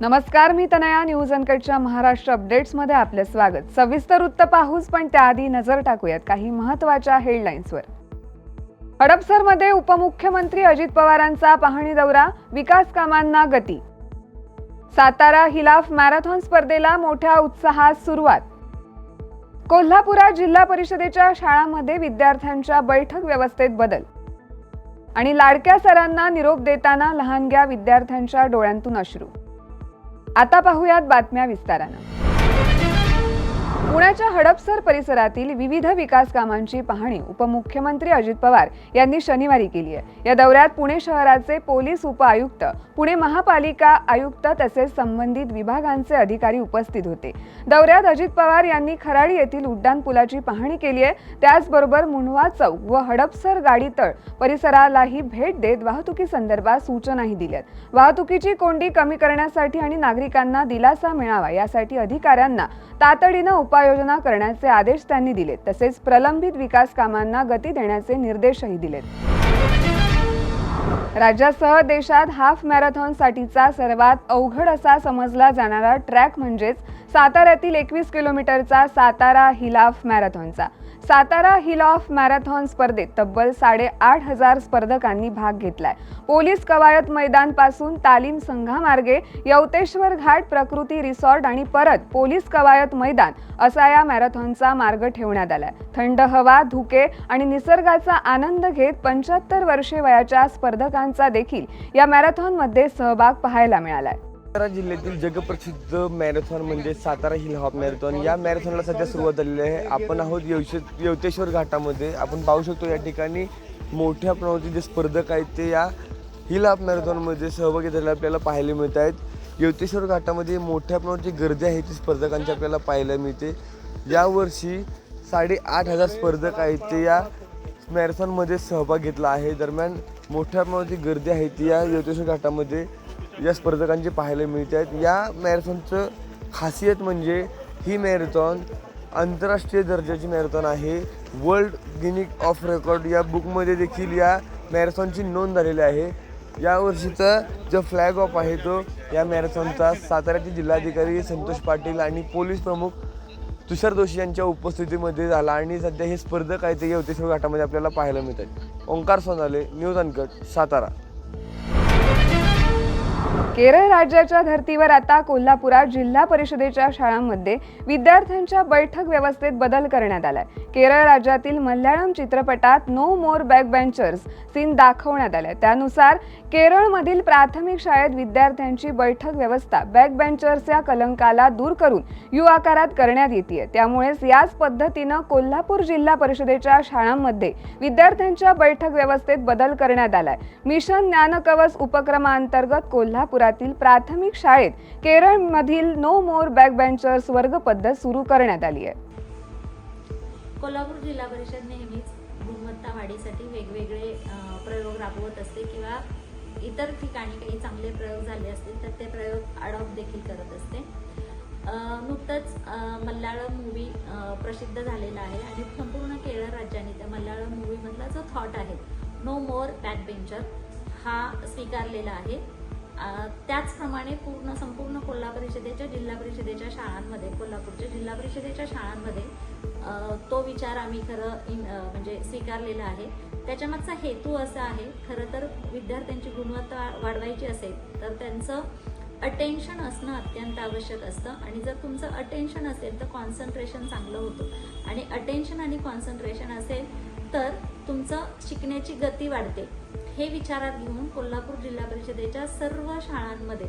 नमस्कार मी तनया. न्यूज अनकटच्या महाराष्ट्र अपडेट्समध्ये आपलं स्वागत. सविस्तर वृत्त पाहूच पण त्याआधी नजर टाकूयात काही महत्त्वाच्या हेडलाईन्सवर हडपसरमध्ये उपमुख्यमंत्री अजित पवारांचा पाहणी दौरा विकास कामांना गती. सातारा हिलाफ मॅरेथॉन स्पर्धेला मोठ्या उत्साहात सुरुवात. कोल्हापुरात जिल्हा परिषदेच्या शाळांमध्ये विद्यार्थ्यांच्या बैठक व्यवस्थेत बदल. आणि लाडक्या सरांना निरोप देताना लहानग्या विद्यार्थ्यांच्या डोळ्यांतून अश्रू. आता पाहूयात बातम्या विस्तारानं. पुण्याच्या हडपसर परिसरातील विविध विकास कामांची पाहणी उपमुख्यमंत्री अजित पवार यांनी शनिवारी केली आहे. या दौऱ्यात पुणे शहराचे पोलीस उपआयुक्त पुणे महापालिका आयुक्त तसेच संबंधित विभागांचे अधिकारी उपस्थित होते. दौऱ्यात अजित पवार यांनी खराडी येथील उड्डाण पुलाची पाहणी केली आहे. त्याचबरोबर मुंढवा चौक व हडपसर गाडीतळ परिसरालाही भेट देत वाहतुकी संदर्भात सूचनाही दिल्यात. वाहतुकीची कोंडी कमी करण्यासाठी आणि नागरिकांना दिलासा मिळावा यासाठी अधिकाऱ्यांना तातडीनं उपाययोजना करण्याचे आदेश त्यांनी दिलेत. तसेच प्रलंबित विकास कामांना गती देण्याचे निर्देशही दिलेत. राज्यासह देशात हाफ मॅरेथॉनसाठीचा सर्वात अवघड असा समजला जाणारा ट्रॅक म्हणजेच साताऱ्यातील एकवीस किलोमीटरचा सातारा हिलाफ मॅरेथॉनचा. सातारा हिल ऑफ मॅरेथॉन स्पर्धेत तब्बल साडेआठ हजार स्पर्धकांनी भाग घेतलाय. पोलीस कवायत मैदानपासून तालीम संघामार्गे यवतेश्वर घाट प्रकृती रिसॉर्ट आणि परत पोलीस कवायत मैदान असा या मॅरेथॉनचा मार्ग ठेवण्यात आलाय. थंड हवा धुके आणि निसर्गाचा आनंद घेत पंच्याहत्तर वर्षे वयाच्या स्पर्धकांचा देखील या मॅरेथॉनमध्ये सहभाग पाहायला मिळालाय. सातारा जिल्ह्यातील जगप्रसिद्ध मॅरेथॉन म्हणजे सातारा हिल हॉप मॅरेथॉन. या मॅरेथॉनला सध्या सुरुवात झालेली आहे. आपण आहोत येवश येवतेश्वर घाटामध्ये. आपण पाहू शकतो या ठिकाणी मोठ्या प्रमाणात जे स्पर्धक आहेत ते या हिल हॉप मॅरेथॉनमध्ये सहभागी झालेले आपल्याला पाहायला मिळत आहेत. यवतेश्वर घाटामध्ये मोठ्या प्रमाणात जी गर्दी आहे ती स्पर्धकांची आपल्याला पाहायला मिळते. यावर्षी साडेआठ हजार स्पर्धक आहेत ते या मॅरेथॉनमध्ये सहभाग घेतला आहे. दरम्यान मोठ्या प्रमाणात जी गर्दी आहे ती या यवतेश्वर घाटामध्ये या स्पर्धकांचे पाहायला मिळते आहेत या मॅरेथॉनचं खासियत म्हणजे ही मॅरेथॉन आंतरराष्ट्रीय दर्जाची मॅरेथॉन आहे. वर्ल्ड गिनिक ऑफ रेकॉर्ड या बुकमध्ये देखील या मॅरेथॉनची नोंद झालेली आहे. यावर्षीचा जो फ्लॅग ऑफ आहे तो या मॅरेथॉनचा साताऱ्याचे जिल्हाधिकारी संतोष पाटील आणि पोलीस प्रमुख तुषार जोशी यांच्या उपस्थितीमध्ये झाला आणि सध्या हे स्पर्धक आहे ते यवतेश्वर घाटामध्ये आपल्याला पाहायला मिळतात ओंकार सोनाले न्यूज अनकट सातारा. केरळ राज्याच्या धर्तीवर आता कोल्हापुरात जिल्हा परिषदेच्या शाळांमध्ये विद्यार्थ्यांच्या बैठक व्यवस्थेत बदल करण्यात आलाय. केरळ राज्यातील मल्याळम चित्रपटात no more back benchers scene दाखवण्यात आलाय. त्यानुसार केरळमधील प्राथमिक शाळेत विद्यार्थ्यांची बैठक व्यवस्था बॅक बेंचर्स या कलंकाला दूर करून यू आकारात करण्यात येते त्यामुळेच याच पद्धतीनं कोल्हापूर जिल्हा परिषदेच्या शाळांमध्ये विद्यार्थ्यांच्या बैठक व्यवस्थेत बदल करण्यात आलाय. मिशन ज्ञानकवच उपक्रमांतर्गत कोल्हापुरातील प्राथमिक शाळेत केरळमधील नो मोर बॅक बेंचर्स वर्ग पद्धत सुरू करण्यात आली आहे. कोल्हापूर जिल्हा परिषद नेहमीच गुणवत्ता वाढीसाठी वेगवेगळे प्रयोग राबवत असते किंवा इतर ठिकाणी काही चांगले प्रयोग झाले असतील तर ते प्रयोग अडॉप्ट देखील करत असते. नुकतंच मल्याळम मूवी प्रसिद्ध झालेला आहे आणि संपूर्ण केरळ राज्याने त्या मल्याळम मूवीमधला जो थॉट आहे नो मोर बॅक बेंचर हा स्वीकारलेला आहे. त्याचप्रमाणे पूर्ण संपूर्ण कोल्हा परिषदेच्या जिल्हा परिषदेच्या शाळांमध्ये कोल्हापूरच्या जिल्हा परिषदेच्या शाळांमध्ये तो विचार आम्ही खरं इन म्हणजे स्वीकारलेला आहे. त्याच्यामागचा हेतू असा आहे खरं तर विद्यार्थ्यांची गुणवत्ता वाढवायची असेल तर त्यांचं अटेन्शन असणं अत्यंत आवश्यक असतं. आणि जर तुमचं अटेन्शन असेल तर कॉन्सन्ट्रेशन चांगलं होतं. आणि अटेन्शन आणि कॉन्सन्ट्रेशन असेल तर तुमचं शिकण्याची गती वाढते. हे विचारात घेऊन कोल्हापूर जिल्हा परिषदेच्या सर्व शाळांमध्ये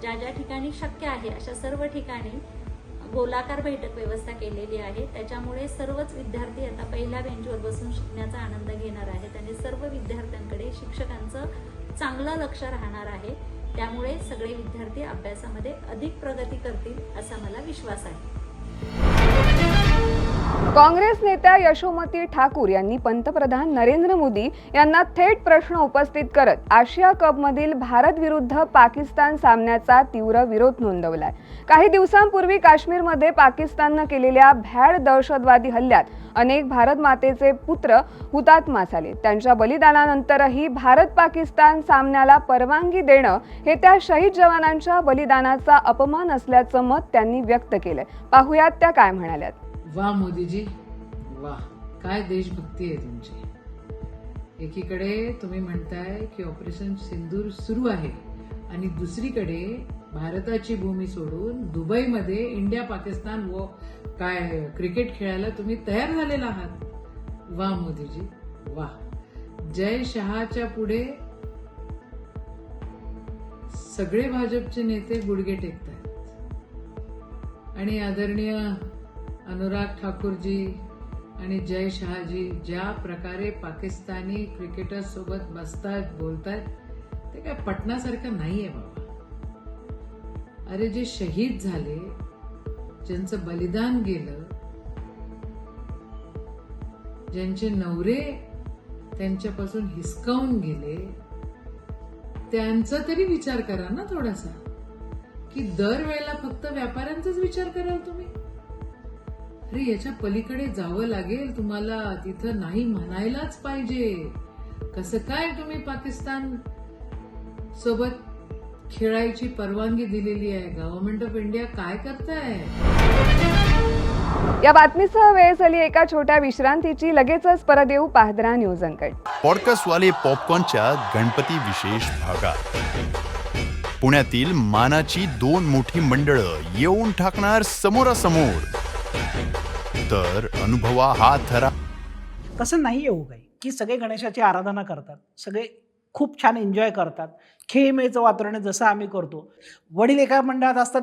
ज्या ज्या ठिकाणी शक्य आहे अशा सर्व ठिकाणी गोलाकार बैठक व्यवस्था केलेली आहे. त्याच्यामुळे सर्वच विद्यार्थी आता पहिल्या बेंचवर बसून शिकण्याचा आनंद घेणार आहेत आणि सर्व विद्यार्थ्यांकडे शिक्षकांचं चांगलं लक्ष राहणार आहे. त्यामुळे सगळे विद्यार्थी अभ्यासामध्ये अधिक प्रगती करतील असा मला विश्वास आहे. काँग्रेस नेत्या यशोमती ठाकूर यांनी पंतप्रधान नरेंद्र मोदी यांना थेट प्रश्न उपस्थित करत आशिया कपमधील भारत विरुद्ध पाकिस्तान सामन्याचा तीव्र विरोध नोंदवलाय. काही दिवसांपूर्वी काश्मीरमध्ये पाकिस्ताननं केलेल्या भ्याड दहशतवादी हल्ल्यात अनेक भारत मातेचे पुत्र हुतात्मा झाले. त्यांच्या बलिदानानंतरही भारत पाकिस्तान सामन्याला परवानगी देणं हे त्या शहीद जवानांच्या बलिदानाचा अपमान असल्याचं मत त्यांनी व्यक्त केलंय. पाहुयात त्या काय म्हणाल्यात. वा मोदीजी वा. काय देशभक्ती आहे तुमची. एकीकडे तुम्ही म्हणताय की ऑपरेशन सिंदूर सुरू आहे आणि दुसरीकडे भारताची भूमी सोडून दुबईमध्ये इंडिया पाकिस्तान व काय क्रिकेट खेळायला तुम्ही तयार झालेला आहात. वा मोदीजी वा. जय शहाच्या पुढे सगळे भाजपचे नेते गुडघे टेकतात आणि आदरणीय अनुराग ठाकूरजी आणि जय शहाजी ज्या प्रकारे पाकिस्तानी क्रिकेटर सोबत बसतायत बोलतायत ते काय पटण्यासारखं नाहीये बाबा. अरे जे शहीद झाले ज्यांचं बलिदान गेलं ज्यांचे नवरे त्यांच्यापासून हिसकावून गेले त्यांचा तरी विचार करा ना थोडासा. की दरवेळेला फक्त व्यापाऱ्यांचाच विचार कराल तुम्ही? अरे याच्या पलीकडे जावं लागेल. तुम्हाला तिथं नाही म्हणायलाच पाहिजे. कसं काय तुम्ही पाकिस्तान सोबत खेळायची परवानगी दिलेली आहे? गव्हर्नमेंट ऑफ इंडिया काय करताय? या बातमीसह वेळ झाली एका छोट्या विश्रांतीची लगेचच परत येऊ पाहद्रा न्यूज अंकट पॉडकास्टवाले पॉपकॉर्नच्या गणपती विशेष भागात. पुण्यातील मानाची दोन मोठी मंडळं येऊन टाकणार समोरासमोर. तर अनुभवा हा थरा. तसं नाही येऊ काही. की सगळे गणेशाची आराधना करतात. सगळे खूप छान एन्जॉय करतात. खेळमेळचं वातावरण जसं आम्ही करतो. वडील एका मंडळात असतात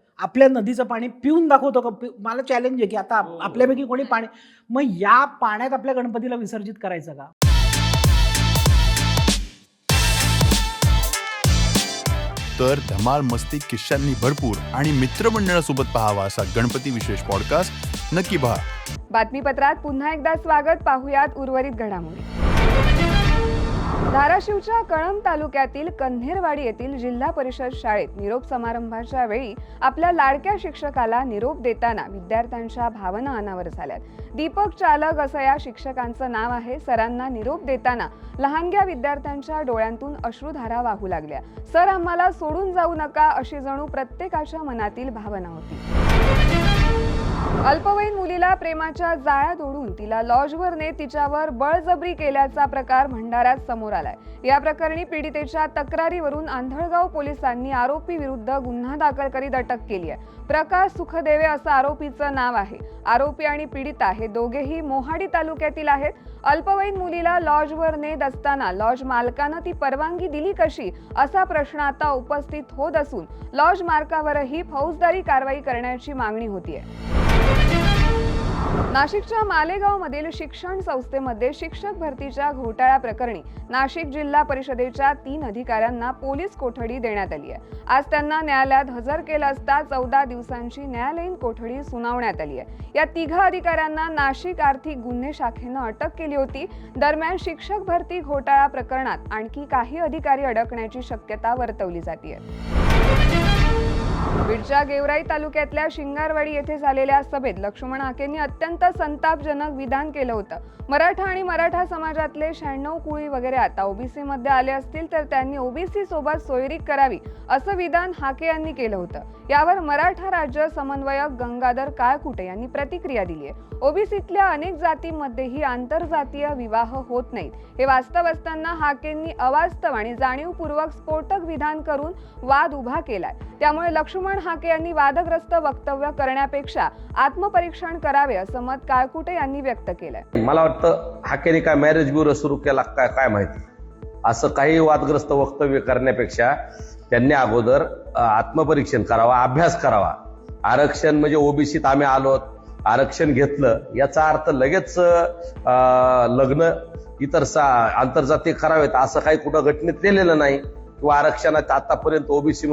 आपल्या नदीचं पाणी पिऊन दाखवतो का? मला चॅलेंज आहे की आता आप- आपल्यापैकी कोणी पाणी मग या पाण्यात आपल्या गणपतीला विसर्जित करायचं का? तर धमाल मस्ती किस्सांनी भरपूर आणि मित्रमंडळासोबत पाहावा असा गणपती विशेष पॉडकास्ट नक्की पहा. बातमीपत्रात पुन्हा एकदा स्वागत. पाहुयात उर्वरित घडामोडी. धाराशिवच्या कळंब तालुक्यातील कन्हेरवाडी येथील जिल्हा परिषद शाळेत निरोप समारंभाच्या वेळी आपल्या लाडक्या शिक्षकाला निरोप देताना विद्यार्थ्यांच्या भावना अनावर झाल्यात. दीपक चालक असं या शिक्षकांचं नाव आहे. सरांना निरोप देताना लहानग्या विद्यार्थ्यांच्या डोळ्यांतून अश्रुधारा वाहू लागल्या. सर आम्हाला सोडून जाऊ नका अशी जणू प्रत्येकाच्या मनातील भावना होती. अल्पवयीन मुलीला प्रेमाच्या जाळ्यात ओढून तिला लॉजवर ने तिच्यावर बळजबरी केल्याचा प्रकार भंडाऱ्यात समोर आलाय. या प्रकरणी पीडितेच्या तक्रारीवरून आंधळगाव पोलिसांनी आरोपी विरुद्ध गुन्हा दाखल करीत अटक केली आहे. प्रकाश सुखदेवे असं आरोपीचं नाव आहे. आरोपी आणि पीडिता हे दोघेही मोहाडी तालुक्यातील आहेत. अल्पवयीन मुलीला लॉजवर नेत असताना लॉज मालकानं ती परवानगी दिली कशी असा प्रश्न आता उपस्थित होत असून लॉज मार्कावरही फौजदारी कारवाई करण्याची मागणी होतीये. नाशिकच्या मालेगावमधील शिक्षण संस्थेमध्ये शिक्षक भरतीच्या घोटाळ्या प्रकरणी नाशिक जिल्हा परिषदेच्या तीन अधिकाऱ्यांना पोलीस कोठडी देण्यात आली आहे. आज त्यांना न्यायालयात हजर केलं असता चौदा दिवसांची न्यायालयीन कोठडी सुनावण्यात आली आहे. या तिघा अधिकाऱ्यांना नाशिक आर्थिक गुन्हे शाखेनं अटक केली होती. दरम्यान शिक्षक भरती घोटाळा प्रकरणात आणखी काही अधिकारी अडकण्याची शक्यता वर्तवली जाते बीडच्या गेवराई तालुक्यातल्या शिंगारवाडी येथे झालेल्या सभेत लक्ष्मण हाकेंनी अत्यंत संतापजनक विधान केलं होतं. मराठा आणि मराठा समाजातले शहाण्णव कुळी वगैरे आता ओबीसी मध्ये आले असतील तर त्यांनी ओबीसी सोबत सोयरीक करावी असं विधान हाके यांनी केलं होतं. यावर मराठा राज्य समन्वयक गंगाधर काळकुटे यांनी प्रतिक्रिया दिली आहे. ओबीसीतल्या अनेक जातींमध्येही आंतरजातीय विवाह होत नाहीत. हे वास्तव असताना हाकेंनी अवास्तव आणि जाणीवपूर्वक स्फोटक विधान करून वाद उभा केलाय. त्यामुळे लक्ष्मण हाके यांनी वादग्रस्त वक्तव्य करण्यापेक्षा आत्मपरीक्षण करावे असं मत काळकुटे यांनी व्यक्त केलंय. मला वाटतं हाकेने काय मॅरेज ब्युरो सुरू केला काय काय माहिती. असं काही वादग्रस्त वक्तव्य करण्यापेक्षा त्यांनी अगोदर आत्मपरीक्षण करावा अभ्यास करावा. आरक्षण म्हणजे ओबीसीत आम्ही आलो आरक्षण घेतलं याचा अर्थ लगेच लग्न इतर सा आंतरजातीय करावेत असं काही कुठं घटनेत लिहिलेलं नाही. किंवा आरक्षणात आतापर्यंत ओबीसी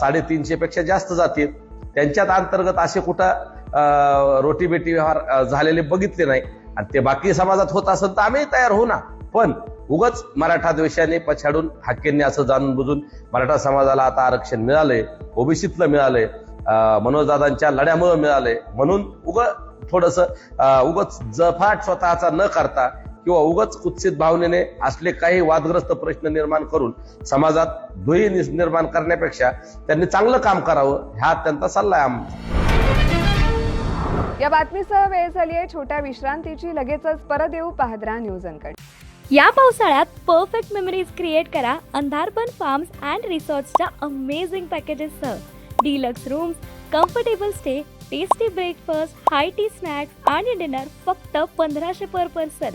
साडेतीनशेपेक्षा जास्त जातील. त्यांच्यात अंतर्गत असे कुठं रोटीबेटी व्यवहार झालेले बघितले नाही. आणि ते बाकी समाजात होत असेल तर आम्ही तयार होऊ ना. पण उगच मराठा द्वेषाने पछाडून हाकेंनी असं जाणून बुजून मराठा समाजाला आता आरक्षण मिळालंय ओबीसीतलं मिळालंय मनोजदादांच्या लढ्यामुळे मिळालंय. म्हणून उग थोडस उगच जफाट स्वतःचा न करता किंवा उगच कुत्सित भावनेने असले काही वादग्रस्त प्रश्न निर्माण करून समाजात दुही निस- निर्माण करण्यापेक्षा त्यांनी चांगलं काम करावं हा त्यांचा सल्ला आहे आमचा. या बातमीसह वेळ झाली आहे. छोट्या विश्रांतीची लगेचच परत येऊ पाहद्रा न्यूज अनकट या पावसाळ्यात परफेक्ट मेमरीज क्रिएट करा अंधारपन फार्म्स अँड रिसॉर्ट्सच्या amazing पॅकेजेससह deluxe rooms comfortable stay tasty breakfast high tea snacks आणि डिनर फक्त पंधराशे पर पर्सन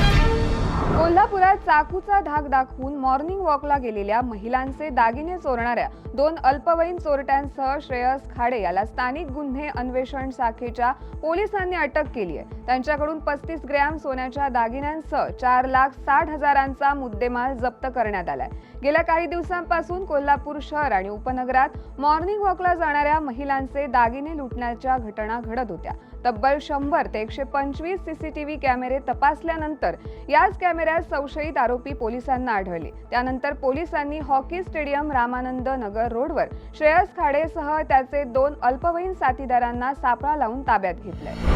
कोल्हापुरात चाकूचा धाक दाखवून मॉर्निंग वॉकला गेलेल्या महिलांचे दागिने चोरणाऱ्या दोन अल्पवयीन चोरट्यांसह श्रेयस खाडे याला स्थानिक गुन्हे अन्वेषण शाखेच्या पोलिसांनी अटक केली आहे. त्यांच्याकडून पस्तीस ग्रॅम सोन्याच्या दागिन्यांसह चार लाख साठ हजारांचा मुद्देमाल जप्त करण्यात आलाय. गेल्या काही दिवसांपासून कोल्हापूर शहर आणि उपनगरात मॉर्निंग वॉकला जाणाऱ्या महिलांचे दागिने लुटण्याच्या घटना घडत होत्या. तब्बल शंभर ते एकशे पंचवीस सीसीटीव्ही कॅमेरे तपासल्यानंतर याच कॅमेऱ्यात संशयित आरोपी पोलिसांना आढळले. त्यानंतर पोलिसांनी हॉकी स्टेडियम रामानंद नगर रोडवर श्रेयस खाडेसह त्याचे दोन अल्पवयीन साथीदारांना सापळा लावून ताब्यात घेतलंय.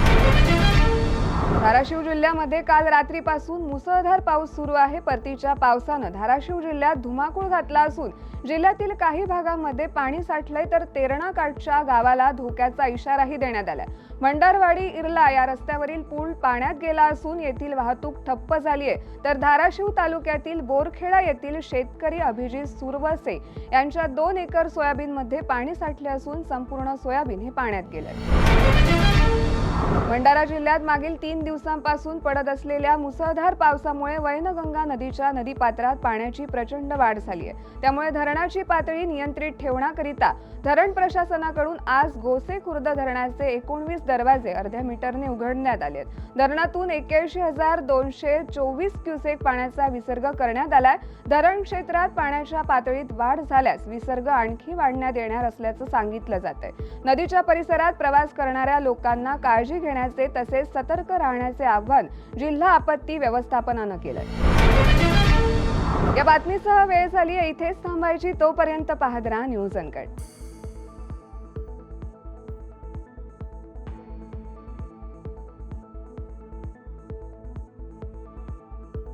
धाराशिव जिल्ह्यामध्ये काल रात्रीपासून मुसळधार पाऊस सुरू आहे. परतीच्या पावसानं धाराशिव जिल्ह्यात धुमाकूळ घातला असून जिल्ह्यातील काही भागामध्ये पाणी साठलंय तर तेरणा काठच्या गावाला धोक्याचा इशाराही देण्यात आला मंडारवाडी इर्ला या रस्त्यावरील पूल पाण्यात गेला असून येथील वाहतूक ठप्प झाली आहे. तर धाराशिव तालुक्यातील बोरखेडा येथील शेतकरी अभिजित सुरवसे यांच्या दोन एकर सोयाबीनमध्ये पाणी साठले असून संपूर्ण सोयाबीन हे पाण्यात गेले भंडारा जिल्ह्यात मागील तीन दिवसांपासून पडत असलेल्या मुसळधार पावसामुळे वैनगंगा नदीच्या नदीपात्रात पाण्याची प्रचंड वाढ झाली आहे. त्यामुळे धरणाची पातळी नियंत्रित ठेवण्याकरिता धरण प्रशासनाकडून आज गोसे खुर्द धरणाचे एकोणवीस दरवाजे अर्ध्या मीटरने उघडण्यात आले आहेत. धरणातून एक्क्याऐंशी हजार दोनशे चोवीस क्युसेक पाण्याचा विसर्ग करण्यात आलाय. धरण क्षेत्रात पाण्याच्या पातळीत वाढ झाल्यास विसर्ग आणखी वाढण्यात येणार असल्याचं सांगितलं जात आहे नदीच्या परिसरात प्रवास करणाऱ्या लोकांना काळजी घेण्याचे तसेच सतर्क राहण्याचे आव्हान जिल्हा आपत्ती व्यवस्थापनानं केलंय. या बातमीसह वेळ झाली आहे इथेच थांबायची तोपर्यंत पाहत राहा न्यूज अनकट.